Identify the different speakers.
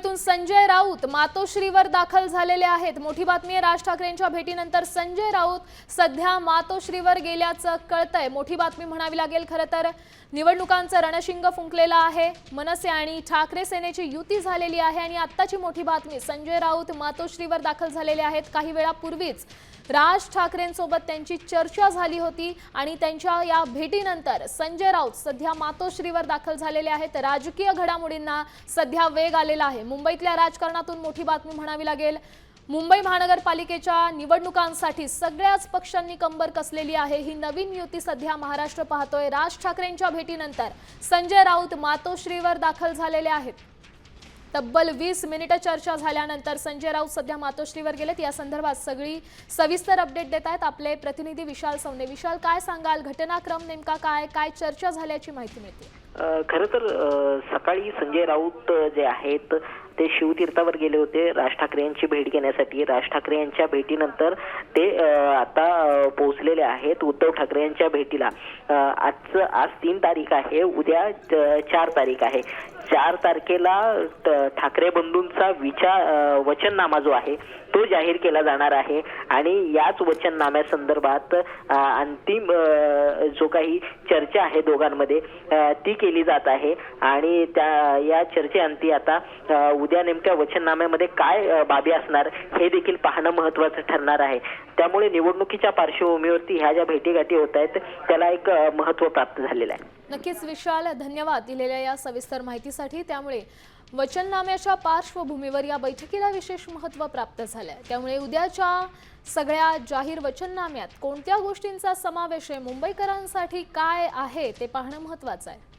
Speaker 1: मुंबईतून संजय राऊत मातोश्रीवर दाखल झालेले आहेत मोठी बातमी आहे राज ठाकरेंच्या भेटीनंतर संजय राऊत सध्या मातोश्रीवर गेल्याचं कळतंय मोठी बातमी म्हणावी लागेल खरं तर निवडणुकांचं रणशिंग फुंकलेलं आहे मनसे आणि ठाकरे सेनेची युती झालेली आहे आणि आत्ताची मोठी बातमी संजय राऊत मातोश्रीवर दाखल झालेले आहेत काही वेळापूर्वीच राज ठाकरेंसोबत त्यांची चर्चा झाली होती आणि त्यांच्या या भेटीनंतर संजय राऊत सध्या मातोश्रीवर दाखल झालेले आहेत राजकीय घडामोडींना सध्या वेग आलेला आहे मुंबईतल्या राजकारणातून मोठी बातमी म्हणावी लागेल मुंबई महानगरपालिकेच्या निवडणुकांसाठी सगळ्याच पक्षांनी कंबर कसलेली आहे ही नवीन युती सध्या महाराष्ट्र पाहतोय राज ठाकरेंच्या भेटीनंतर संजय राऊत मातोश्रीवर दाखल झालेले आहेत तब्बल वीस मिनिटं चर्चा झाल्यानंतर संजय राऊत सध्या मातोश्रीवर गेलेत या संदर्भात सगळी सविस्तर अपडेट देत आहेत आपले प्रतिनिधी विशाल सवने विशाल काय सांगाल घटनाक्रम नेमका काय काय चर्चा झाल्याची माहिती मिळते
Speaker 2: खरं तर सकाळी संजय राऊत जे आहेत ते शिवतीर्थावर गेले होते राज ठाकरे यांची भेट घेण्यासाठी राज ठाकरे यांच्या भेटीनंतर ते आता पोहोचलेले आहेत उद्धव ठाकरे यांच्या भेटीला आजचं आज तीन तारीख आहे उद्या चार तारीख आहे चार तारखेला ठाकरे बंधूंचा विचार वचननामा जो आहे तो जाहीर केला जाणार आहे आणि याच वचननाम्यासंदर्भात अंतिम जो काही चर्चा आहे दोघांमध्ये ती केली जात आहे आणि त्या या चर्चेअंती आता उद्या नेमक्या वचननाम्यामध्ये काय बाबी असणार हे देखील पाहणं महत्वाचं ठरणार आहे त्यामुळे निवडणुकीच्या पार्श्वभूमीवरती ह्या ज्या भेटीगाठी होत आहेत त्याला एक महत्व प्राप्त झालेलं आहे
Speaker 1: नक्कीच विशाल धन्यवाद दिलेल्या या सविस्तर माहितीसाठी त्यामुळे वचननाम्याच्या पार्श्वभूमीवर या बैठकीला विशेष महत्त्व प्राप्त झालं आहे त्यामुळे उद्याच्या सगळ्या जाहीर वचननाम्यात कोणत्या गोष्टींचा समावेश आहे मुंबईकरांसाठी काय आहे ते पाहणं महत्त्वाचं आहे